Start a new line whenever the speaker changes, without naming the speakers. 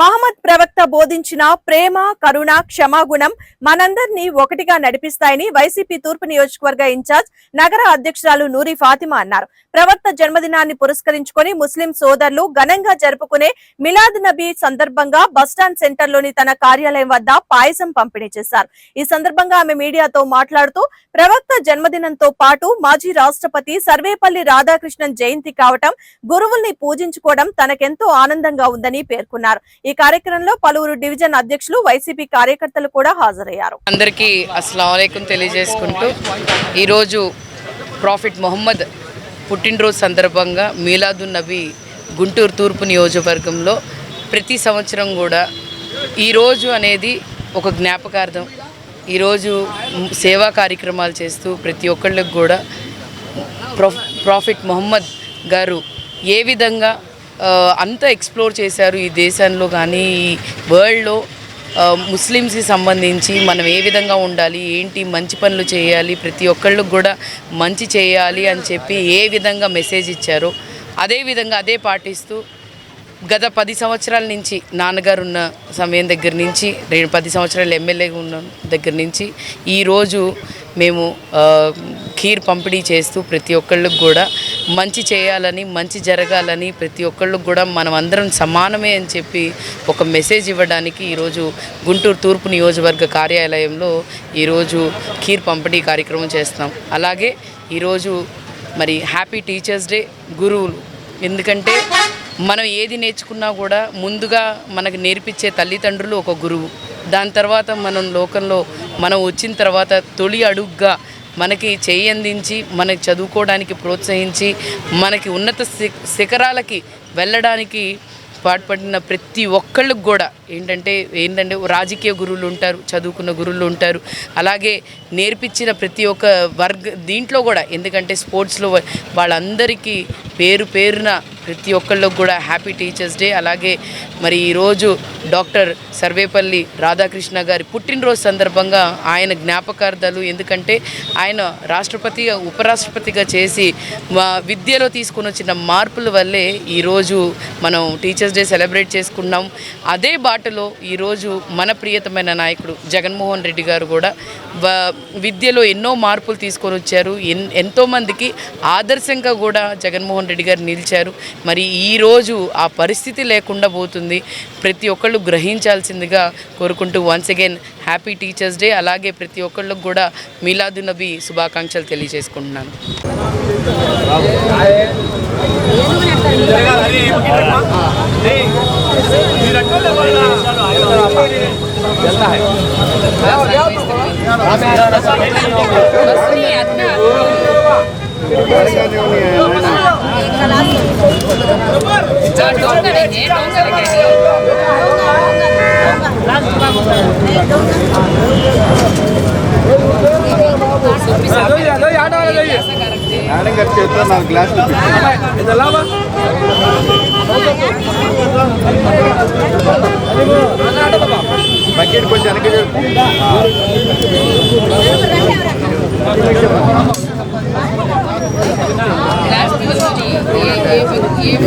మహమ్మద్ ప్రవక్త బోధించిన ప్రేమ కరుణ క్షమాగుణం మనందరినీ ఒకటిగా నడిపిస్తాయని వైసీపీ తూర్పు నియోజకవర్గ ఇన్ఛార్జ్ నగర అధ్యక్షురాలు నూరి ఫాతిమా అన్నారు. ప్రవక్త జన్మదినాన్ని పురస్కరించుకొని ముస్లిం సోదరులు ఘనంగా జరుపుకునే మిలాద్ నబీ సందర్భంగా బస్టాండ్ సెంటర్లోని తన కార్యాలయం వద్ద పాయసం పంపిణీ చేశారు. ఈ సందర్భంగా ఆమె మీడియాతో మాట్లాడుతూ ప్రవక్త జన్మదినంతో పాటు మాజీ రాష్ట్రపతి సర్వేపల్లి రాధాకృష్ణన్ జయంతి కావటం గురువుల్ని పూజించుకోవడం తనకెంతో ఆనందంగా ఉందని పేర్కొన్నారు. ఈ కార్యక్రమంలో పలువురు డివిజన్ అధ్యక్షులు వైసీపీ కార్యకర్తలు కూడా హాజరయ్యారు.
అందరికీ అస్సలం తెలియజేసుకుంటూ ఈరోజు ప్రాఫిట్ మొహమ్మద్ పుట్టినరోజు సందర్భంగా మీలాదున్ నబీ గుంటూరు తూర్పు నియోజకవర్గంలో ప్రతి సంవత్సరం కూడా ఈరోజు అనేది ఒక జ్ఞాపకార్థం. ఈరోజు సేవా కార్యక్రమాలు చేస్తూ ప్రతి ఒక్కళ్ళకి కూడా ప్రాఫిట్ మొహమ్మద్ గారు ఏ విధంగా అంతా ఎక్స్ప్లోర్ చేశారు ఈ దేశంలో కానీ ఈ వరల్డ్లో ముస్లిమ్స్కి సంబంధించి మనం ఏ విధంగా ఉండాలి ఏంటి మంచి పనులు చేయాలి ప్రతి ఒక్కళ్ళు కూడా మంచి చేయాలి అని చెప్పి ఏ విధంగా మెసేజ్ ఇచ్చారో అదే విధంగా అదే పాటిస్తూ గత పది సంవత్సరాల నుంచి నాన్నగారు ఉన్న సమయం దగ్గర నుంచి నేను పది సంవత్సరాలు ఎమ్మెల్యే ఉన్న దగ్గర నుంచి ఈరోజు మేము ఖీర్ పంపిణీ చేస్తూ ప్రతి ఒక్కళ్ళకి కూడా మంచి చేయాలని మంచి జరగాలని ప్రతి ఒక్కళ్ళకి కూడా మనం అందరం సమానమే అని చెప్పి ఒక మెసేజ్ ఇవ్వడానికి ఈరోజు గుంటూరు తూర్పు నియోజకవర్గ కార్యాలయంలో ఈరోజు ఖీర్ పంపిణీ కార్యక్రమం చేస్తున్నాం. అలాగే ఈరోజు మరి హ్యాపీ టీచర్స్ డే గురువులు. ఎందుకంటే మనం ఏది నేర్చుకున్నా కూడా ముందుగా మనకు నేర్పించే తల్లిదండ్రులు ఒక గురువు. దాని తర్వాత మనం లోకంలో మనం వచ్చిన తర్వాత తొలి అడుగ్గా మనకి చేయి అందించి మనకి చదువుకోవడానికి ప్రోత్సహించి మనకి ఉన్నత శిఖరాలకి వెళ్ళడానికి పాటుపడిన ప్రతి ఒక్కళ్ళకి కూడా ఏంటంటే ఏంటంటే రాజకీయ గురువులు ఉంటారు చదువుకున్న గురువులు ఉంటారు. అలాగే నేర్పించిన ప్రతి ఒక్క వర్గ దీంట్లో కూడా ఎందుకంటే స్పోర్ట్స్లో వాళ్ళందరికీ పేరు పేరున ప్రతి ఒక్కళ్ళకి కూడా హ్యాపీ టీచర్స్ డే. అలాగే మరి ఈరోజు డాక్టర్ సర్వేపల్లి రాధాకృష్ణ గారి పుట్టినరోజు సందర్భంగా ఆయన జ్ఞాపకార్థాలు ఎందుకంటే ఆయన రాష్ట్రపతిగా ఉపరాష్ట్రపతిగా చేసి మా విద్యలో తీసుకొని వచ్చిన మార్పుల వల్లే ఈరోజు మనం టీచర్స్ డే సెలబ్రేట్ చేసుకున్నాం. అదే బాటలో ఈరోజు మన ప్రియతమైన నాయకుడు జగన్మోహన్ రెడ్డి గారు కూడా విద్యలో ఎన్నో మార్పులు తీసుకొని వచ్చారు. ఎన్ ఎంతోమందికి ఆదర్శంగా కూడా జగన్మోహన్ రెడ్డి గారు నిలిచారు. మరి ఈరోజు ఆ పరిస్థితి లేకుండా పోతుంది. ప్రతి ఒక్కళ్ళు గ్రహించాల్సిందిగా కోరుకుంటూ once again happy teachers day అలాగే ప్రతి ఒక్కళ్ళకు కూడా మీలాదు నబీ శుభాకాంక్షలు తెలియజేసుకుంటున్నాను.
మేడం గారి చేతిలో నాలుగు గ్లాసులు బకెట్ Evil,
Evil.